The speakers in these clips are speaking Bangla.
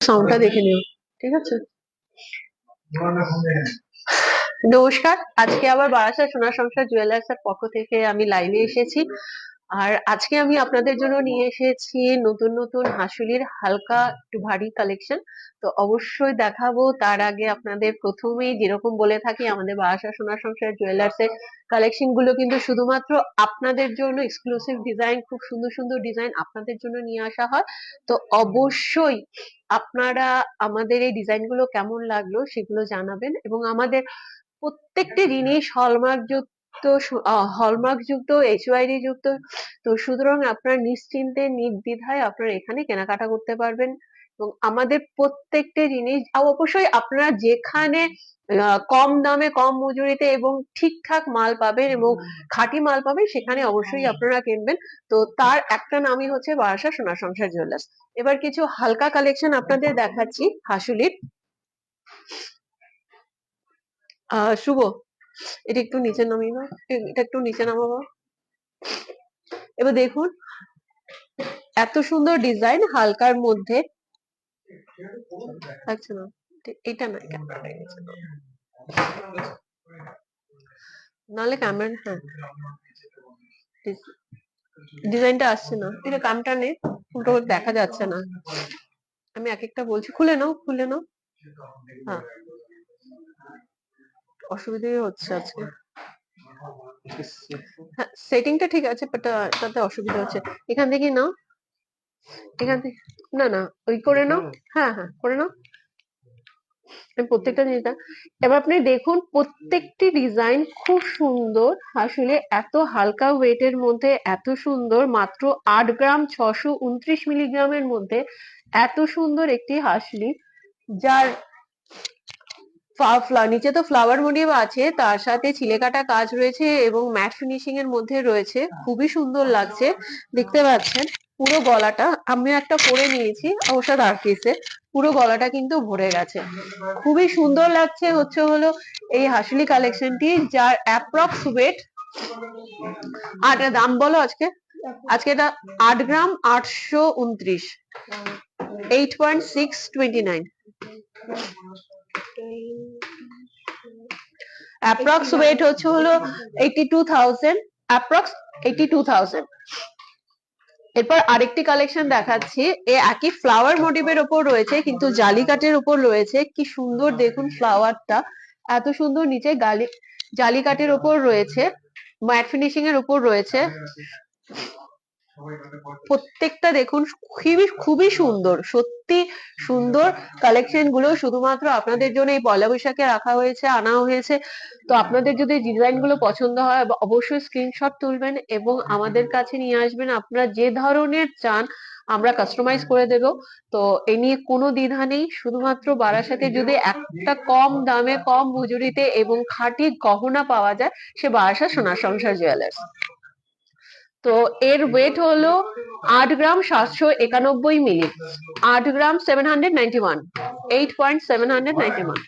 সাউন্ডটা দেখে নিও, ঠিক আছে? নমস্কার, আজকে আবার বারাসা সোনার সংসার জুয়েলার্স এর পক্ষ থেকে আমি লাইভে এসেছি। আর আজকে আমি আপনাদের জন্য নিয়ে এসেছি নতুন নতুন হাসুলির হালকা একটু ভারী কালেকশন তো অবশ্যই দেখাবো। তার আগে আপনাদের প্রথমেই যেরকম বলে থাকি, আমাদের বারাসা সোনা সংসার জুয়েলার্স এর কালেকশনগুলো কিন্তু শুধুমাত্র আপনাদের জন্য এক্সক্লুসিভ ডিজাইন খুব সুন্দর সুন্দর ডিজাইন আপনাদের জন্য নিয়ে আসা হয়। তো অবশ্যই আপনারা আমাদের এই ডিজাইনগুলো কেমন লাগল সেগুলো জানাবেন এবং আমাদের প্রত্যেকটি জিনিস হলমার্ক যুক্ত হলমার্ক যুক্ত এইচওয়াইডি যুক্ত তো সুতরাং আপনারা নিশ্চিন্তে নির্দ্বিধায় আপনারা এখানে কেনাকাটা করতে পারবেন। এবং আমাদের প্রত্যেকটি জিনিস অবশ্যই আপনারা যেখানে কম দামে কম মজুরিতে এবং ঠিকঠাক মাল পাবেন এবং খাঁটি মাল পাবেন সেখানে অবশ্যই আপনারা কিনবেন। তো তার একটা নামই হচ্ছে বারাসা সোনা সংসার জুয়েলার্স। এবার কিছু হালকা কালেকশন আপনাদের দেখাচ্ছি হাসুলির। আহ শুভ। এটা একটু নিচে নামিয়ে নাও। এটা একটু নিচে নামাবো। এবার দেখুন, এত সুন্দর ডিজাইন হালকার মধ্যে। লাগছে না। এটা না নাহলে ক্যামেরা হ্যাঁ। ডিজাইনটা আসছে না। এটা কামটা নেই উল্টো দেখা যাচ্ছে না। আমি এক একটা বলছি, খুলে নাও খুলে নাও। হ্যাঁ। অসুবিধে হচ্ছে আজকে। হ্যাঁ সেটিংটা ঠিক আছে বাট তাতে অসুবিধা হচ্ছে। এখান থেকে নাও। এখান থেকে না না ওই করে নাও। হ্যাঁ। হ্যাঁ করে নাও। আমি প্রত্যেকটা জিনিস দেখ- এবার আপনি দেখুন প্রত্যেকটি ডিজাইন খুব সুন্দর। আসলে এত হালকা ওয়েটের মধ্যে এত সুন্দর মাত্র আট গ্রাম ছশো উনত্রিশ মিলিগ্রামের মধ্যে এত সুন্দর একটি হাসলি যার নিচে তো ফ্লাওয়ার মোটিভ আছে, তার সাথে চিলেকাটা কাজ রয়েছে এবং ম্যাট ফিনিশিং এর মধ্যে রয়েছে। খুবই সুন্দর লাগছে, দেখতে পাচ্ছেন, পুরো গলাটা আমি একটা পরে নিয়েছি অবশ্য ডার্ক পিসে পুরো গলাটা কিন্তু ভরে গেছে। খুবই সুন্দর লাগছে, হচ্ছে হলো এই হাসুলি কালেকশনটি যার অ্যাপ্রক্স ওয়েট আর দাম বলো আজকে? আজকে এটা আট গ্রাম আটশো উনত্রিশ eight point six twenty nine approx weight হচ্ছে হলো eighty two thousand approx eighty two thousand এরপর আরেকটি কালেকশন দেখাচ্ছি। এ একই ফ্লাওয়ার মোটিভের ওপর রয়েছে, কিন্তু জালি কাটের উপর রয়েছে। কি সুন্দর দেখুন ফ্লাওয়ারটা এত সুন্দর নিচে গালি জালি কাটের ওপর রয়েছে। ম্যাট ফিনিশিং এর উপর রয়েছে। প্রত্যেকটা দেখুন, খুবই খুবই সুন্দর। সত্যি সুন্দর কালেকশনগুলো শুধুমাত্র আপনাদের জন্য এই পয়লা বৈশাখে রাখা হয়েছে, আনা হয়েছে। তো আপনাদের যদি ডিজাইনগুলো পছন্দ হয়, অবশ্যই স্ক্রিনশট তুলবেন এবং আমাদের কাছে নিয়ে আসবেন। আপনারা যে ধরনের চান, আমরা কাস্টমাইজ করে দেব। তো এ নিয়ে কোনো দ্বিধা নেই। শুধুমাত্র বারাসাতে যদি একটা কম দামে, কম মজুরিতে এবং খাঁটি গহনা পাওয়া যায়, সে বারাসা সোনার সংসার জুয়েলার্স তো এর ওয়েট হলো আট গ্রাম সাতশো একানব্বই মিলি আট gram seven hundred ninety one eight point seven hundred ninety one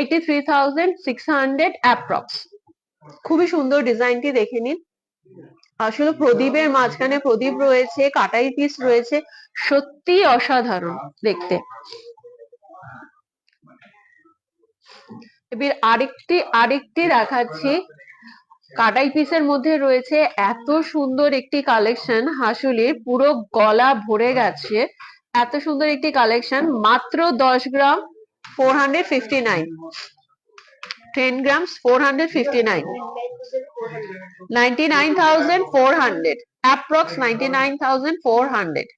eighty three thousand six hundred approx খুবই সুন্দর ডিজাইনটি দেখে নিন। আসলে প্রদীপের মাঝখানে প্রদীপ রয়েছে, কাটাই পিস রয়েছে। সত্যি অসাধারণ দেখতে। এবার আরেকটি আরেকটি দেখাচ্ছি। কাটাই পিসের মধ্যে রয়েছে এত সুন্দর একটি কালেকশন হাসুলির পুরো গলা ভরে গেছে। এত সুন্দর একটি কালেকশন মাত্র দশ gram four hundred fifty nine ten grams four hundred fifty nine ninety nine thousand four hundred approx ninety nine thousand four hundred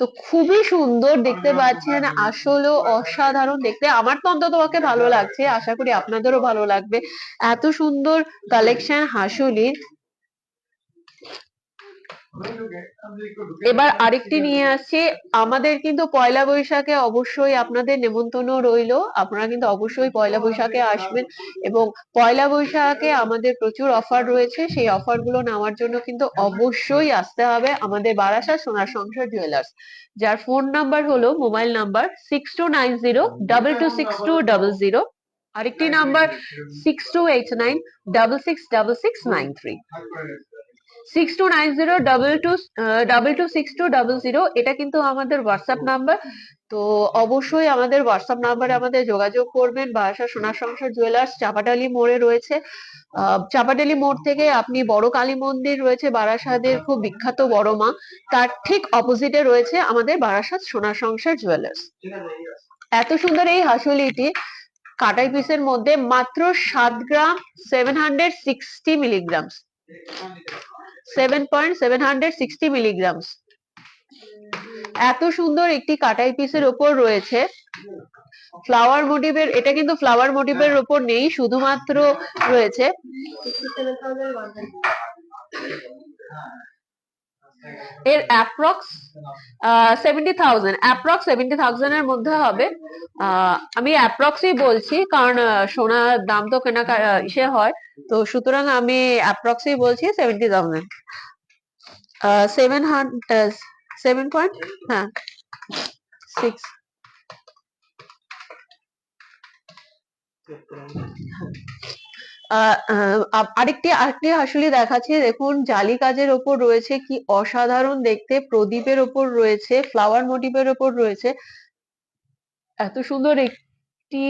তো খুবই সুন্দর দেখতে পাচ্ছেন আসলেও অসাধারণ দেখতে। আমার তো অন্তত আমাকে ভালো লাগছে আশা করি আপনাদেরও ভালো লাগবে। এত সুন্দর কালেকশন হাসুলির। এবার আরেকটি নিয়ে আসছি আমাদের কিন্তু পয়লা বৈশাখে অবশ্যই আপনাদের নেমন্তন্ন রইল। আপনারা কিন্তু অবশ্যই পয়লা বৈশাখে আসবেন এবং পয়লা বৈশাখে আমাদের প্রচুর অফার রয়েছে। সেই অফারগুলো নেওয়ার জন্য কিন্তু অবশ্যই আসতে হবে আমাদের বারাসা সোনার সংসার জুয়েলার্স যার ফোন নাম্বার হলো mobile number six two nine zero double two six two double zero আরেকটি number six two eight nine double six double six nine three six two nine zero double two double two six two double zero এটা কিন্তু আমাদের হোয়াটসঅ্যাপ নাম্বার তো অবশ্যই আমাদের হোয়াটসঅ্যাপ নাম্বারে আমাদের যোগাযোগ করবেন। বারাসা সোনার সংসার জুয়েলার্স চাপাটালি মোড়ে রয়েছে। চাপাটালি মোড় থেকে আপনি বড় কালী মন্দির রয়েছে, বারাসাতের খুব বিখ্যাত বড় মা। তার ঠিক অপোজিটে রয়েছে আমাদের বারাসাত সোনার সংসার জুয়েলার্স এত সুন্দর এই হাসুলিটি কাটাই পিসের মধ্যে মাত্র সাত gram seven hundred sixty milligram seven point seven hundred sixty milligrams এত সুন্দর একটি কাটাই পিসের ওপর রয়েছে। ফ্লাওয়ার মোটিভের এটা কিন্তু ফ্লাওয়ার মোটিভের ওপর নেই, শুধুমাত্র রয়েছে। এর approx seventy thousand approx seventy thousand এর মধ্যে হবে। আমি অ্যাপ্রক্সই বলছি, কারণ সোনার দাম তো কেনা ইসে হয়। তো সুতরাং আমি অ্যাপ্রক্সই বলছি seventy thousand seven hundred seven point হ্যাঁ সিক্স আরেকটি আরেকটি আসলে দেখাচ্ছি, দেখুন জালি কাজের ওপর রয়েছে কি অসাধারণ দেখতে, প্রদীপের ওপর রয়েছে ফ্লাওয়ার মোটিভের ওপর রয়েছে। এত সুন্দর একটি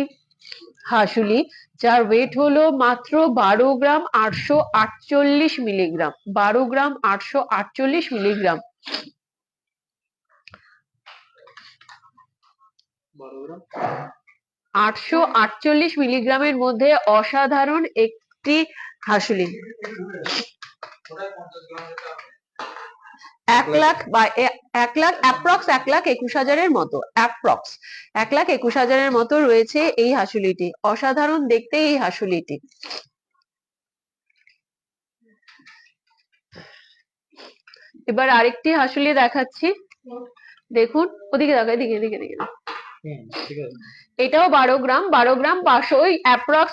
হাসুলি, যার ওয়েট হলো মাত্র বারো গ্রাম আটশো আটচল্লিশ মিলিগ্রাম। বারো গ্রাম আটশো আটচল্লিশ মিলিগ্রাম। আটশো আটচল্লিশ মিলিগ্রামের মধ্যে অসাধারণ একটি হাসুলি এক লাখ বা এক লাখ অ্যাপ্রক্স এক লাখ একুশ হাজারের মতো অ্যাপ্রক্স এক লাখ একুশ হাজারের মতো রয়েছে এই হাসুলিটি। অসাধারণ দেখতে এই হাসুলিটি। এবার আরেকটি হাসুলি দেখাচ্ছি। দেখুন, ওদিকে দেখো, এদিকে এদিকে এদিকে। এটাও বারো গ্রাম বারো গ্রাম পাঁচশো ওই অ্যাপ্রক্স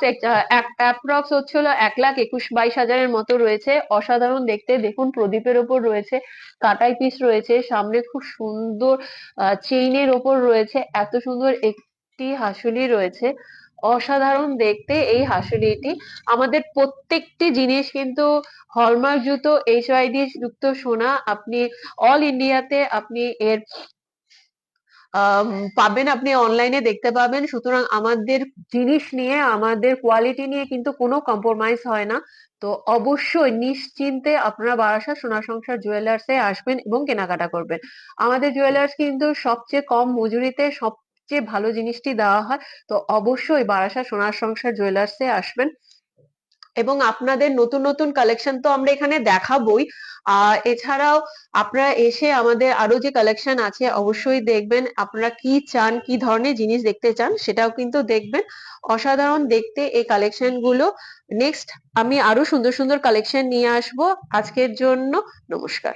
অ্যাপ্রক্স হচ্ছিল এক লাখ একুশ বাইশ হাজারের মতো রয়েছে। অসাধারণ দেখতে, দেখুন প্রদীপের ওপর রয়েছে, কাটাই পিস রয়েছে, সামনে খুব সুন্দর চেইনের ওপর রয়েছে, এত সুন্দর একটি হাসুলি রয়েছে। অসাধারণ দেখতে এই হাসুলিটি। আমাদের প্রত্যেকটি জিনিস কিন্তু হলমার্ক যুক্ত এইচআইডি যুক্ত সোনা, আপনি অল ইন্ডিয়াতে আপনি এর পাবেন আপনি অনলাইনে দেখতে পাবেন। সুতরাং আমাদের জিনিস নিয়ে, আমাদের কোয়ালিটি নিয়ে কিন্তু কোনো কম্প্রোমাইজ হয় না। তো অবশ্যই নিশ্চিন্তে আপনারা বারাসাত সোনা সংসার জুয়েলার্সে আসবেন এবং কেনাকাটা করবেন। আমাদের জুয়েলার্স কিন্তু সবচেয়ে কম মজুরিতে সবচেয়ে ভালো জিনিসটি দেওয়া হয়। তো অবশ্যই বারাসাত সোনার সংসার জুয়েলার্সে আসবেন। এবং আপনাদের নতুন নতুন কালেকশন তো আমরা এখানে দেখাবোই। আর এছাড়াও আপনারা এসে আমাদের আরও যে কালেকশন আছে, অবশ্যই দেখবেন আপনারা কি চান, কি ধরনের জিনিস দেখতে চান, সেটাও কিন্তু দেখবেন। অসাধারণ দেখতে এই কালেকশনগুলো। নেক্সট আমি আরও সুন্দর সুন্দর কালেকশন নিয়ে আসব। আজকের জন্য নমস্কার।